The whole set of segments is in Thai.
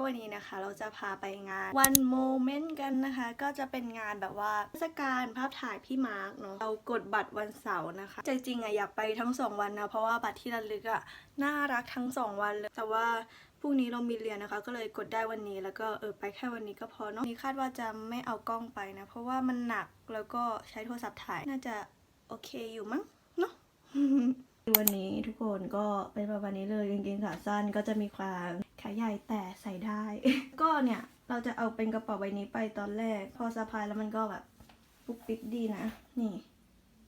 ก็วันนี้นะคะ เราจะพาไปงาน One Moment กันนะคะ ก็จะเป็นงานแบบว่าเทศกาลภาพถ่ายพี่มาร์กเนาะเรากดบัตรวันเสาร์นะคะ ใจจริงอะอยากไปทั้งสองวันนะ เพราะว่าบัตรที่ระลึกอะน่ารักทั้งสองวันเลย แต่ว่าพรุ่งนี้เรามีเรียนนะคะ ก็เลยกดได้วันนี้แล้วก็เออไปแค่วันนี้ก็พอเนาะนี่คาดว่าจะไม่เอากล้องไปนะ เพราะว่ามันหนักแล้วก็ใช้โทรศัพท์ถ่ายน่าจะโอเคอยู่มั้งเนาะ วันนี้ทุกคนก็เป็นประมาณนี้เลยกางเกงขาสั้นก็จะมีความขาใหญ่แต่ใส่ได้ ก็เนี่ยเราจะเอาเป็นกระเป๋าใบนี้ไปตอนแรก พอสะพายแล้วมันก็แบบปุ๊กปิ๊กดีนะ นี่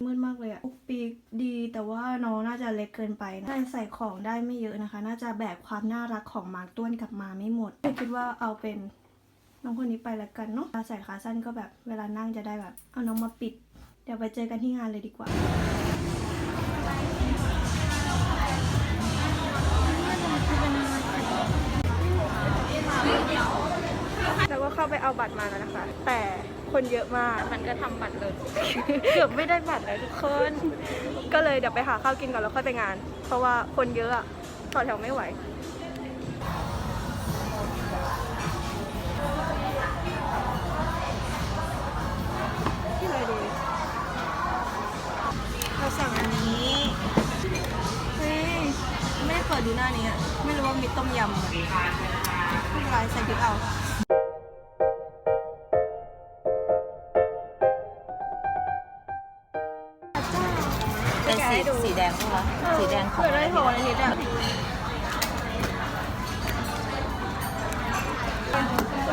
มืดมากเลยอะปุ๊กปิ๊กดี แต่ว่าน้องน่าจะเล็กเกินไปนะแต่ใส่ของได้ไม่เยอะนะคะ น่าจะแบกความน่ารักของมาร์กต้วนกลับมาไม่หมดคิดว่าเอาเป็นน้องคนนี้ไปละกันเนาะใส่ขาสั้นก็แบบเวลานั่งจะได้แบบ เอาน้องมาปิด เดี๋ยวไปเจอกันที่งานเลยดีกว่า เข้าไปเอาบัตรมาแล้วนะคะ แต่คนเยอะมากมันก็ทำบัตรเลยเกือบไม่ได้บัตรเลยทุกคน ก็เลยเดี๋ยวไปหาข้าวกินก่อนแล้วค่อยไปงาน เพราะว่าคนเยอะอะต่อแถวไม่ไหว ที่ไหนดีเราสั่งอันนี้เฮ้ยไม่ได้เปิดดูหน้านี้อะไม่รู้ว่ามีต้มยำอะไม่เป็นไรใส่พริกเอา สีแดงของเปิดได้โถวันอาทิตย์อะ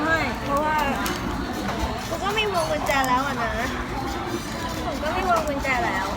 ไม่เพราะว่าผมก็มีวงกุญแจแล้วอะนะ ผมก็มีวงกุญแจแล้ว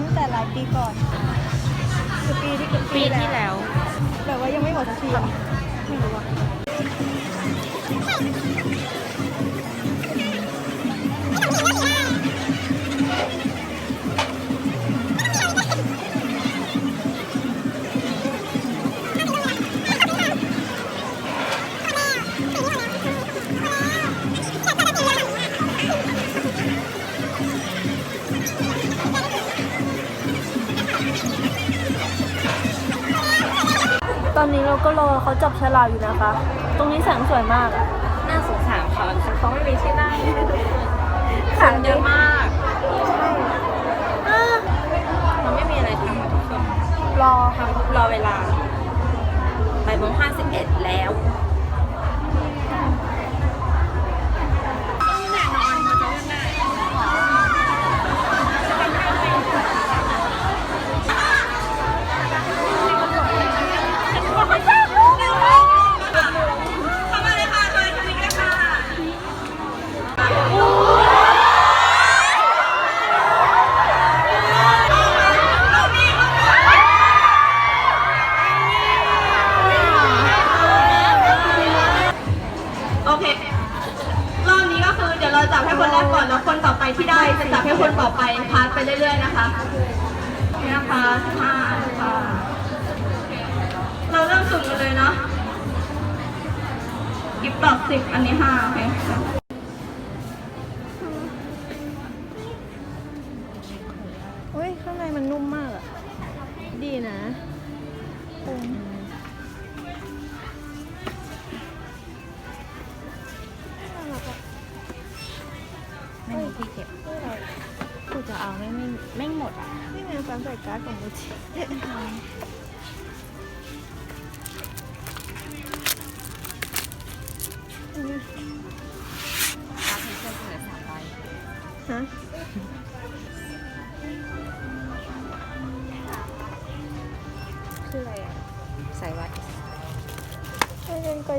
ตั้งแต่หลายปีก่อนคือปีที่ปีที่แล้ว แต่ว่ายังไม่หมดสักทีอะไม่รู้อะ อนนี้เราก็รอเขาจับฉลากอยู่นะคะ ตรงนี้แสงสวยมากอะน่าสงสารค่ะเขาไม่มีที่นั่งให้ทุกคนขันเยอะมากมันไม่มีอะไรทำอะทุกคนรอทำรอเวลาบ่ายโมงห้าสิบเอ็ดแล้ว อบสิบอันนี้ห้าโอเคอุ้ยข้างในมันนุ่มมากอะดีนะคุ้มไม่มีที่เก็บกูจะเอาไม่ไม่ไม่หมดอะ นี่ไงฟันใส่การ์ดของมูจิ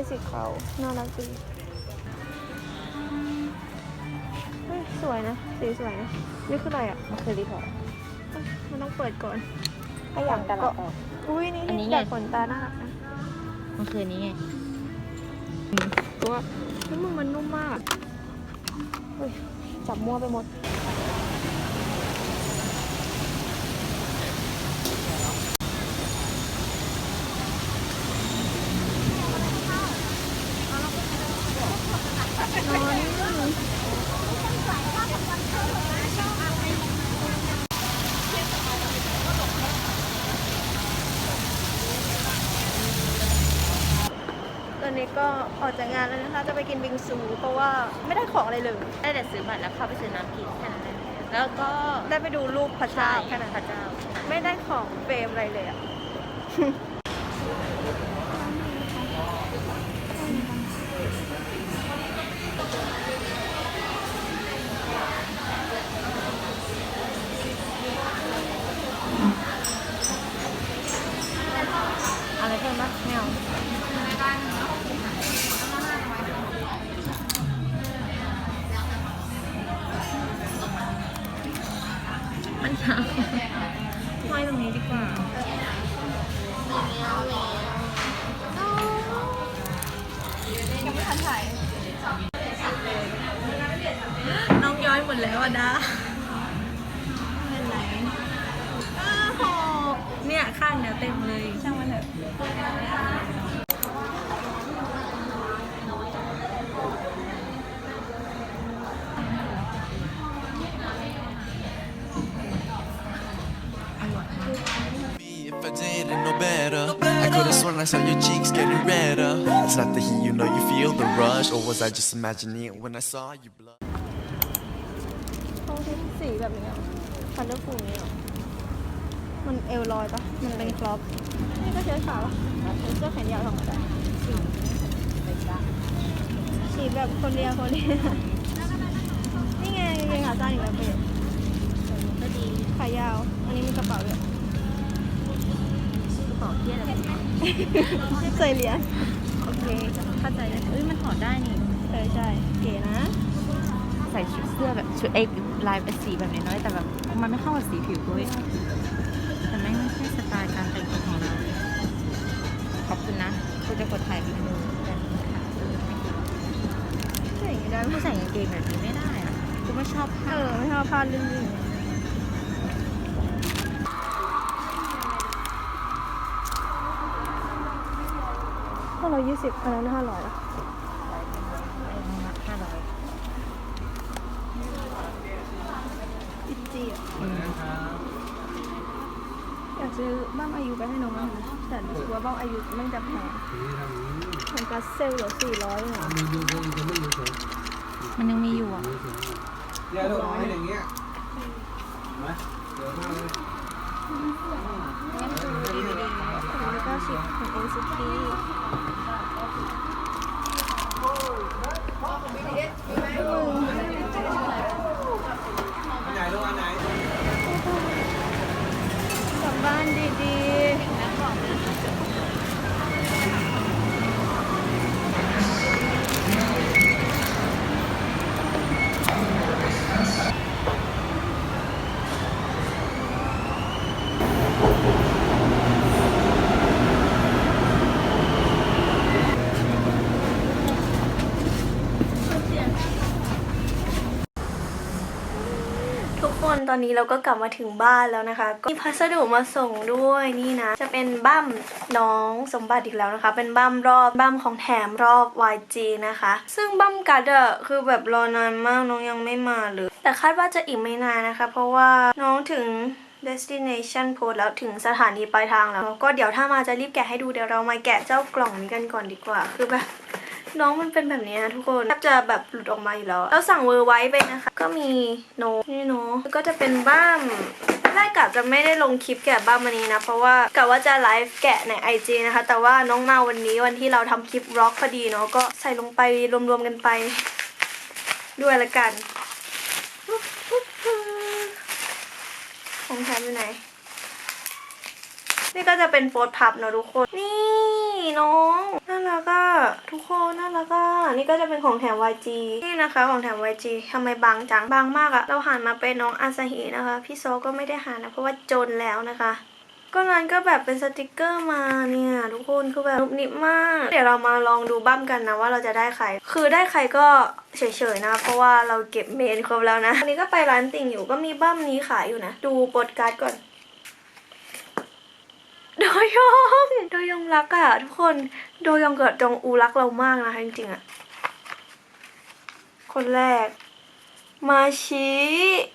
สีขาวน่ารักดีเฮ้ยสวยนะ สีสวยนะ นี่คืออะไรอะมันคือรีพอร์ตมันต้องเปิดก่อนก็อยากกันก็ออกอุ้ยนี่อันนี้ที่ไงดัดขนตาน่ารักนะมันคือนี้ไงตัวนี่มึงมันนุ่มมากเฮ้ยจับมั่วไปหมด ก็ออกจากงานแล้วนะคะ จะไปกินบิงซู เพราะว่าไม่ได้ของอะไรเลย ได้แต่ซื้อบัตรแล้วเข้าไปซื้อน้ำกินแค่นั้นเองแล้วก็ได้ไปดูรูปพระเจ้าแค่นั้นพระเจ้า ไม่ได้ของเฟรมอะไรเลยอะ ตรงนี้ดีกว่าน้องย้อยหมดแล้วอะดาเป็นไรอ้าวโหเนี่ยข้างเนี่ยเต็มเลยช่างมันเถอะ If I didn't know better, I could have sworn I saw your cheeks getting redder. It's not the heat, you know you feel the rush, or was I just imagining it when I saw you blush? เขาที่สีแบบนี้คันเดอร์ฟูนี้เหรอ มันเอลลอยปะมันเป็นกรอบนี่ก็เชื้อขาวเป็นเสื้อแขนยาวธรรมดาสีแบบคนเดียวคนเดียวนี่ไงกางเกงขาสั้นอีกแล้วเบสก็ดีขายาว อันนี้มีกระเป๋าด้วย กระเป๋าเที่ยอะไรใส่เหรียญโอเคเข้าใจแล้วเอ้ยมันถอดได้นี่เออใช่เก๋นะ ใส่ชุดเสื้อแบบชุดเอกลายเป็นสีแบบน้อยๆแต่แบบมันไม่เข้ากับสีผิวด้วยแต่ไม่ไม่ใช่สไตล์การแต่งตัวของเรา ขอบคุณนะกูจะกดถ่ายวิดีโอแต่ค่ะเออไม่ดีใช่อย่างนี้ได้กูไหมใส่กางเกงแบบนี้ไม่ได้อะกูไม่ชอบเอผ้าอไม่ชอบผ้าลื่นๆ สิบอันนั้นห้าร้อยอะห้าร้อยอิจีอะอยากากซื้อบ้ามอายุไปให้น้องมันแต่รู้สึกว่าบ้ามอายุมันจะแพงของกัสเซลเหลือสี่ร้อยเหรอมันยังมีอยู่อะอย่าโดดไม้อย่างเงี้ยมาเดี๋ยวมาเลยร้อยเก้าสิบของ NCT อันไหนลูกอันไหน กลับบ้านดีๆ ทุกคน ตอนนี้เราก็กลับมาถึงบ้านแล้วนะคะ ก็มีพัสดุมาส่งด้วยนี่นะ จะเป็นบั้มน้องสมบัติอีกแล้วนะคะ เป็นบั้มรอบบั้มของแถมรอบ YG นะคะ ซึ่งบั้มกัดอะคือแบบรอนานมากน้องยังไม่มาเลย แต่คาดว่าจะอีกไม่นานนะคะ เพราะว่าน้องถึง destination post แล้วถึงสถานีปลายทางแล้ว ก็เดี๋ยวถ้ามาจะรีบแกะให้ดูเดี๋ยวเรามาแกะเจ้ากล่องนี้กันก่อนดีกว่า คือแบบ น้องมันเป็นแบบนี้นะทุกคนแทบจะแบบหลุดออกมาอยู่แล้วแล้วสั่งเวอร์ไว้ไปนะคะ ก็มีโนนี่โนแล้วก็จะเป็นบ้ามแรกกะจะไม่ได้ลงคลิปแกะบ้ามวันนี้นะ เพราะว่ากะว่าจะไลฟ์แกะใน IG นะคะ แต่ว่าน้องมาวันนี้วันที่เราทำคลิปร็อกพอดีเนาะก็ใส่ลงไปรวมๆกันไป ด้วยละกันของแถมอยู่ไหน นี่ก็จะเป็นโฟตพับเนอะทุกคน นี่ น้องน่ารักอะทุกคนน่ารักอะนี่ก็จะเป็นของแถม YG นี่นะคะของแถม YG ทำไมบางจังบางมากอะเราหันมาเป็นน้องอาซาฮินะคะ พี่โซก็ไม่ได้หันนะเพราะว่าจนแล้วนะคะก็นั้นก็แบบเป็นสติกเกอร์มาเนี่ย ทุกคนคือแบบนุบนิบมาก เดี๋ยวเรามาลองดูบั้มกันนะว่าเราจะได้ใคร คือได้ใครก็เฉยๆนะ เพราะว่าเราเก็บเมนครบแล้วนะอันนี้ก็ไปร้านติ่งอยู่ก็มีบั้มนี้ขายอยู่นะ ดูโปสการ์ดก่อน ยองโดยองรักอะทุกคนโดยองกับจองอูรักเรามากนะคะจริงๆอะคนแรก มาชิ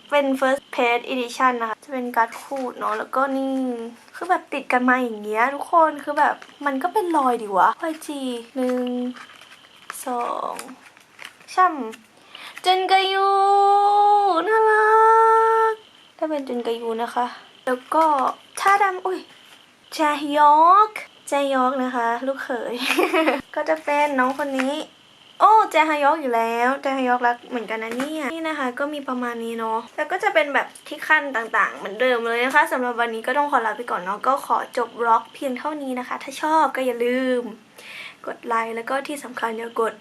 เป็น first page edition นะคะ จะเป็นการ์ดขูดเนาะแล้วก็นี่ คือแบบติดกันมาอย่างเงี้ยทุกคนคือแบบมันก็เป็นรอยดีวะพอยจีหนึ่งสองช่ำจนกายูน่ารักถ้าเป็นจนกายูนะคะ แล้วก็ชาดำอุ้ย จฮยอกแจฮยอกนะคะ ลูกเขย ก็จะเป็นน้องคนนี้โอ้แจฮยอกอยู่แล้วแจฮยอกรักเหมือนกันนะเนี่ยนี่นะคะ ก็มีประมาณนี้เนาะแล้วก็จะเป็นแบบที่ขั้นต่างๆ เหมือนเดิมเลยนะคะสำหรับวันนี้ก็ต้องขอลาไปก่อนเนาะก็ขอจบบล็อกเพียงเท่านี้นะคะ ถ้าชอบก็อย่าลืม กดไลค์แล้วก็ที่สำคัญอย่ากด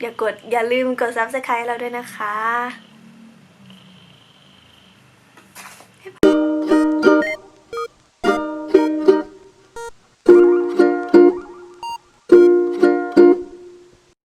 อย่ากดอย่าลืมกด subscribe เราด้วยนะคะ